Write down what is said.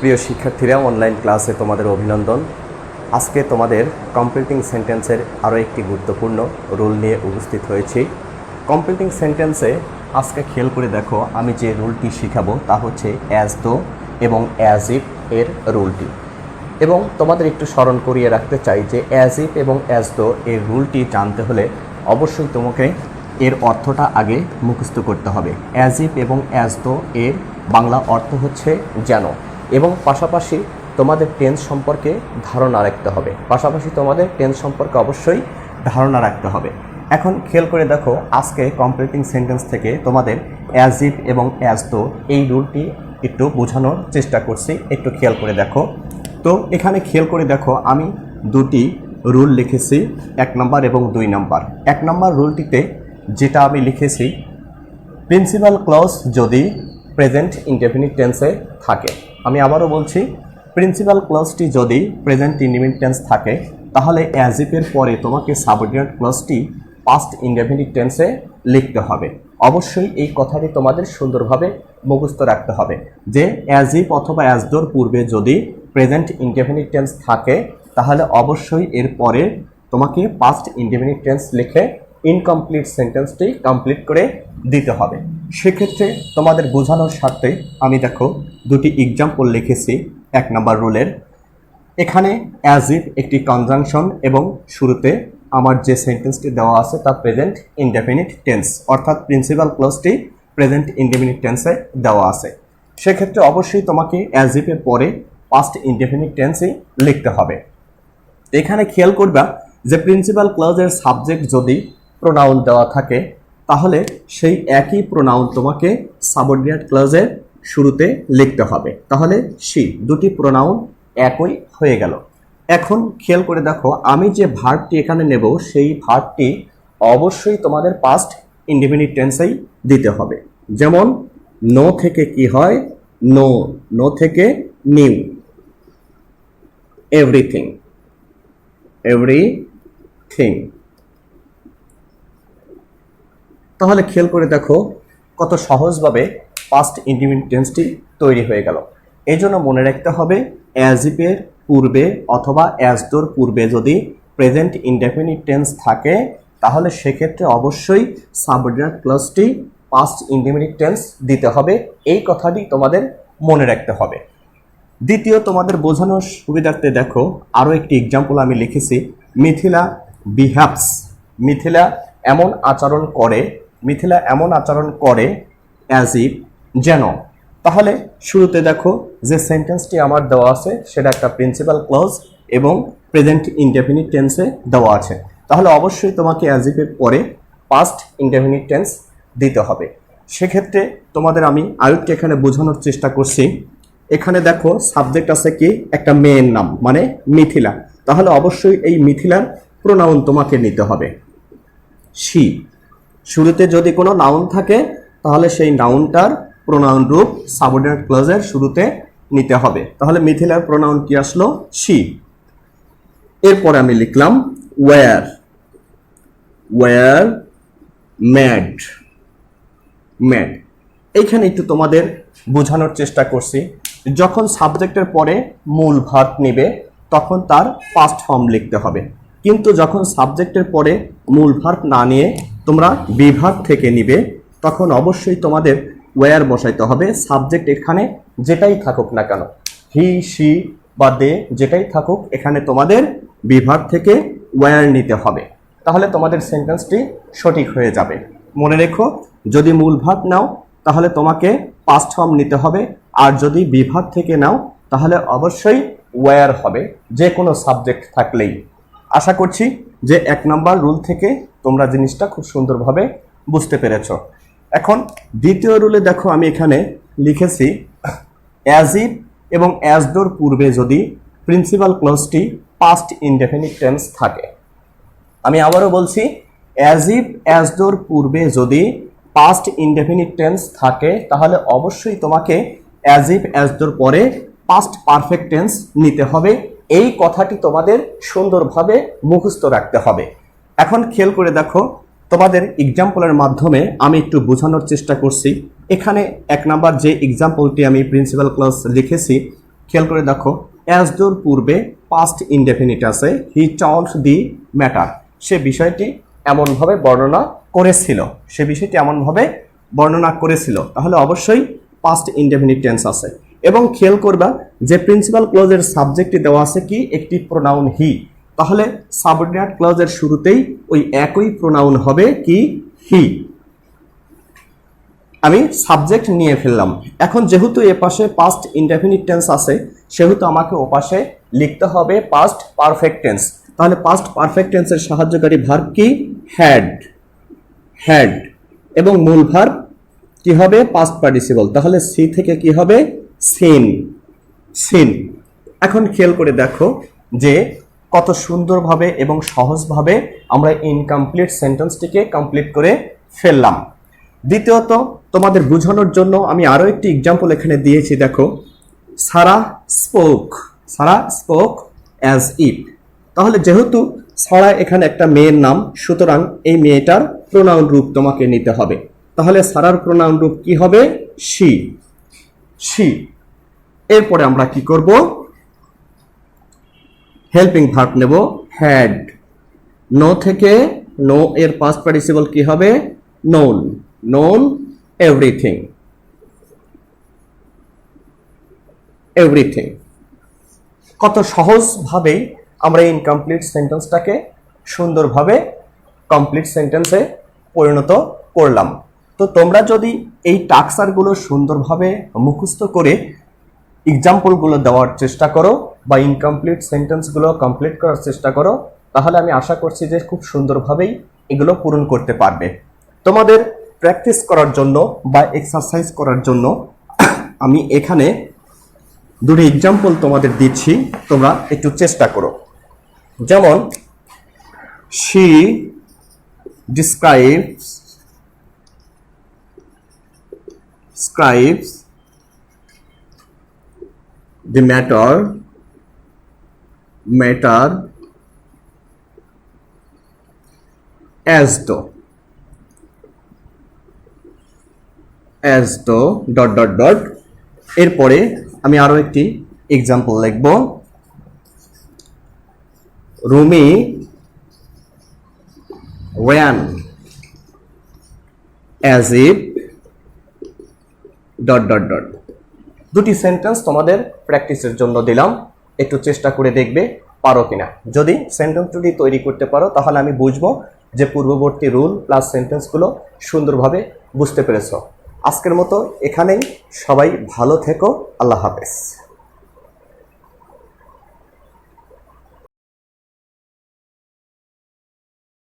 প্রিয় শিক্ষার্থীরা অনলাইন ক্লাসে তোমাদের অভিনন্দন। আজকে তোমাদের কমপ্লিটিং সেন্টেন্সের আরও একটি গুরুত্বপূর্ণ রুল নিয়ে উপস্থিত হয়েছি। কমপ্লিটিং সেন্টেন্সে আজকে খেয়াল করে দেখো, আমি যে রুলটি শিখাবো তা হচ্ছে অ্যাজ দো এবং অ্যাজ ইফ এর রুলটি এবং তোমাদের একটু স্মরণ করিয়ে রাখতে চাই যে অ্যাজ ইফ এবং অ্যাজ দো এর রুলটি জানতে হলে অবশ্যই তোমাকে এর অর্থটা আগে মুখস্থ করতে হবে। অ্যাজ ইফ এবং অ্যাজ দো এর বাংলা অর্থ হচ্ছে যেন। এবং পাশাপাশি তোমাদের টেন্স সম্পর্কে ধারণা রাখতে হবে। পাশাপাশি তোমাদের টেন্স সম্পর্কে অবশ্যই ধারণা রাখতে হবে। এখন খেয়াল করে দেখো, আজকে কমপ্লিটিং সেন্টেন্স থেকে তোমাদের অ্যাজ ইফ এবং অ্যাজ দো এই রুলটি একটু বোঝানোর চেষ্টা করছি, একটু খেয়াল করে দেখো। তো এখানে খেয়াল করে দেখো, আমি দুটি রুল লিখেছি, এক নম্বর এবং দুই নম্বর। এক নম্বর রুলটিতে যেটা আমি লিখেছি প্রিন্সিপাল ক্লজ যদি প্রেজেন্ট ইনডেফিনিট টেন্সে থাকে। আমি আবারও বলছি প্রিন্সিপাল ক্লজটি যদি প্রেজেন্ট ইনডেফিনিট টেন্স থাকে, তাহলে অ্যাজ পরে তোমাকে সাবঅর্ডিনেট ক্লজটি পাস্ট ইনডেফিনিট টেন্সে লিখতে হবে। অবশ্যই এই কথাটি তোমাদের সুন্দরভাবে মুখস্থ রাখতে হবে যে অ্যাজ অথবা অ্যাজ দোর পূর্বে যদি প্রেজেন্ট ইনডেফিনিট টেন্স থাকে, তাহলে অবশ্যই এর পরে তোমাকে পাস্ট ইনডেফিনিট টেন্স লিখে ইনকমপ্লিট সেন্টেন্সটি কমপ্লিট করে দিতে হবে। সেক্ষেত্রে তোমাদের বোঝানোর স্বার্থে আমি দেখো দুটি এক্সাম্পল লিখেছি, এক নম্বর রুলের এখানে অ্যাজ ইফ একটি কনজাংশন এবং শুরুতে আমার যে সেন্টেন্সটি দেওয়া আছে তা প্রেজেন্ট ইনডেফিনিট টেন্স অর্থাৎ প্রিন্সিপাল ক্লোজটি প্রেজেন্ট ইনডেফিনিট টেন্সে দেওয়া আছে। সেক্ষেত্রে অবশ্যই তোমাকে অ্যাজ ইফের পরে পাস্ট ইনডেফিনিট টেন্সই লিখতে হবে। এখানে খেয়াল করবা যে প্রিন্সিপাল ক্লজের সাবজেক্ট যদি প্রোনাউন দেওয়া থাকে, তাহলে সেই একই প্রোনাউন তোমাকে সাবঅর্ডিনেট ক্লজের শুরুতে লিখতে হবে। তাহলে সি দুটি প্রোনাউন একই হয়ে গেল। এখন খেয়াল করে দেখো, আমি যে ভার্বটি এখানে নেব, সেই ভার্বটি অবশ্যই তোমাদের পাস্ট ইন্ডিপেন্ডেন্ট টেন্সেই দিতে হবে। যেমন নো থেকে কি হয়? নো নো থেকে নিউ এভরিথিং এভরিথিং তাহলে খেয়াল করে দেখো কত সহজভাবে পাস্ট ইন্ডিপেন্ডেন্ট টেন্সটি তৈরি হয়ে গেল। এই জন্য মনে রাখতে হবে অ্যাজ ইফের পূর্বে অথবা অ্যাজ দোর পূর্বে যদি প্রেজেন্ট ইনডেফিনিট টেন্স থাকে, তাহলে সেক্ষেত্রে অবশ্যই সাবঅর্ডিনেট ক্লজটি পাস্ট ইনডেফিনিট টেন্স দিতে হবে। এই কথাটি তোমাদের মনে রাখতে হবে। দ্বিতীয়, তোমাদের বোঝানোর সুবিধার্থে দেখো, আরও একটি এক্সাম্পল আমি লিখেছি, মিথিলা বিহ্যাভস মিথিলা এমন আচরণ করে মিথিলা এমন আচরণ করে অ্যাজ ইফ যেন, তাহলে শুরুতে দেখো যে সেন্টেন্সটি আমার দেওয়া আছে, সেটা একটা প্রিন্সিপাল ক্লজ এবং প্রেজেন্ট ইনডেফিনিট টেন্সে দেওয়া আছে। তাহলে অবশ্যই তোমাকে অ্যাজ ইফের পরে পাস্ট ইনডেফিনিট টেন্স দিতে হবে। সেক্ষেত্রে তোমাদের আমি আয়ুবকে এখানে বোঝানোর চেষ্টা করছি। এখানে দেখো সাবজেক্ট আছে কি? একটা মেয়ের নাম মানে মিথিলা। তাহলে অবশ্যই এই মিথিলার প্রোনাউন তোমাকে নিতে হবে। সি শুরুতে যদি কোনো নাউন থাকে, তাহলে সেই নাউনটার প্রোনাউন রূপ সাবঅর্ডিনেট ক্লজের শুরুতে নিতে হবে। তাহলে মিথিলার প্রোনাউন কি আসলো? সি এরপরে আমি লিখলাম ওয়ার ওয়ার ম্যাড ম্যাড এইখানে একটু তোমাদের বোঝানোর চেষ্টা করছি। যখন সাবজেক্টের পরে মূল ভার্ব নেবে, তখন তার পাস্ট ফর্ম লিখতে হবে। কিন্তু যখন সাবজেক্টের পরে মূল ভার্ব না নিয়ে তোমরা বিভাগ থেকে নিবে, তখন অবশ্যই তোমাদের ওয়ার বসাইতে হবে সাবজেক্ট এখানে যেটাই থাকুক না কেন। হি সি বা দে যেটাই থাকুক, এখানে তোমাদের বিভাগ থেকে ওয়ার নিতে হবে। তাহলে তোমাদের সেন্টেন্সটি সঠিক হয়ে যাবে। মনে রেখো, যদি মূল ভাগ নাও, তাহলে তোমাকে পাস্ট ফর্ম নিতে হবে, আর যদি বিভাগ থেকে নাও, তাহলে অবশ্যই ওয়ার হবে যে কোনো সাবজেক্ট থাকলেই। আশা করছি যে এক নাম্বার রুল থেকে তোমরা জিনিসটা খুব সুন্দরভাবে বুঝতে পেরেছ। এখন দ্বিতীয় রুলে দেখো আমি এখানে লিখেছি অ্যাজ ইফ এবং অ্যাজ দোর পূর্বে যদি প্রিন্সিপাল ক্লোজটি পাস্ট ইনডেফিনিট টেন্স থাকে। আমি আবারও বলছি অ্যাজ ইফ অ্যাজ দোর পূর্বে যদি পাস্ট ইনডেফিনিট টেন্স থাকে, তাহলে অবশ্যই তোমাকে অ্যাজ ইফ অ্যাজ দোর পরে পাস্ট পারফেক্ট টেন্স নিতে হবে। এই কথাটি তোমাদের সুন্দরভাবে মুখস্থ রাখতে হবে। এখন খেয়াল করে দেখো, তোমাদের এক্সাম্পলের মাধ্যমে আমি একটু বোঝানোর চেষ্টা করছি। এখানে এক নাম্বার যে এক্সাম্পলটি আমি প্রিন্সিপাল ক্লাস লিখেছি, খেয়াল করে দেখো অ্যাজ দোর পূর্বে পাস্ট ইনডেফিনিট আছে হি টল্ড দি ম্যাটার সে বিষয়টি এমনভাবে বর্ণনা করেছিল। সে বিষয়টি এমনভাবে বর্ণনা করেছিল। তাহলে অবশ্যই পাস্ট ইনডেফিনিট টেন্স আছে। এবং খেয়াল করবা যে প্রিন্সিপাল ক্লোজের সাবজেক্টে দেওয়া আছে কি? একটি প্রোনাউন হি তাহলে সাবঅর্ডিনেট ক্লজের শুরুতেই ওই একই প্রোনাউন হবে কি? হি আমি সাবজেক্ট নিয়ে ফেললাম। এখন যেহেতু এ পাশে পাস্ট ইনডেফিনিট টেন্স আছে, সেহেতু আমাকে ও পাশে লিখতে হবে পাস্ট পারফেক্ট টেন্স তাহলে পাস্ট পারফেক্ট টেন্সের সাহায্যকারী ভার্ব কি? হ্যাড হ্যাড এবং মূল ভার্ব কি হবে? পাস্ট পার্টিসিপল তাহলে সি থেকে কি হবে? Seen seen. এখন খেয়াল করে দেখো যে কত সুন্দরভাবে এবং সহজভাবে আমরা ইনকমপ্লিট সেন্টেন্সটিকে কমপ্লিট করে ফেললাম। দ্বিতীয়ত, তোমাদের বোঝানোর জন্য আমি আরও একটি এক্সাম্পল এখানে দিয়েছি, দেখো। Sara spoke Sara spoke as it তাহলে যেহেতু সারা এখানে একটা মেয়ের নাম, সুতরাং এই মেয়েটার প্রোনাউন রূপ তোমাকে নিতে হবে। তাহলে সারার প্রোনাউন রূপ কি হবে? শি শি এরপরে আমরা কি করব? হেল্পিং ভার্ব নেব হ্যাড নো থেকে নো এর পাস্ট পার্টিসিপল কি হবে? নোন নোন এভরিথিং এভরিথিং কত সহজভাবে আমরা ইনকমপ্লিট সেন্টেন্সটাকে সুন্দরভাবে কমপ্লিট সেন্টেন্সে পরিণত করলাম। তো তোমরা যদি এই টাক্সারগুলো সুন্দরভাবে মুখস্থ করে এক্সাম্পলগুলো দেওয়ার চেষ্টা করো বা ইনকমপ্লিট সেন্টেন্সগুলো কমপ্লিট করার চেষ্টা করো, তাহলে আমি আশা করছি যে খুব সুন্দরভাবেই এগুলো পূরণ করতে পারবে। তোমাদের প্র্যাকটিস করার জন্য বা এক্সারসাইজ করার জন্য আমি এখানে দুটি এক্সাম্পল তোমাদের দিচ্ছি, তোমরা একটু চেষ্টা করো। যেমন she describes describes the matter matter as though as though dot dot dot এরপরে আমি আরও একটি এক্সাম্পল লিখব Rumi ran as if dot dot dot. দুটি সেন্টেন্স তোমাদের প্র্যাকটিসের জন্য দিলাম। একটু চেষ্টা করে দেখবে পারো কিনা। যদি সেন্টেন্স দুটি তৈরি করতে পারো, তাহলে আমি বুঝব যে পূর্ববর্তী রুল প্লাস সেন্টেন্সগুলো সুন্দরভাবে বুঝতে পেরেছ। আজকের মতো এখানেই। সবাই ভালো থেকো। আল্লাহ হাফেজ।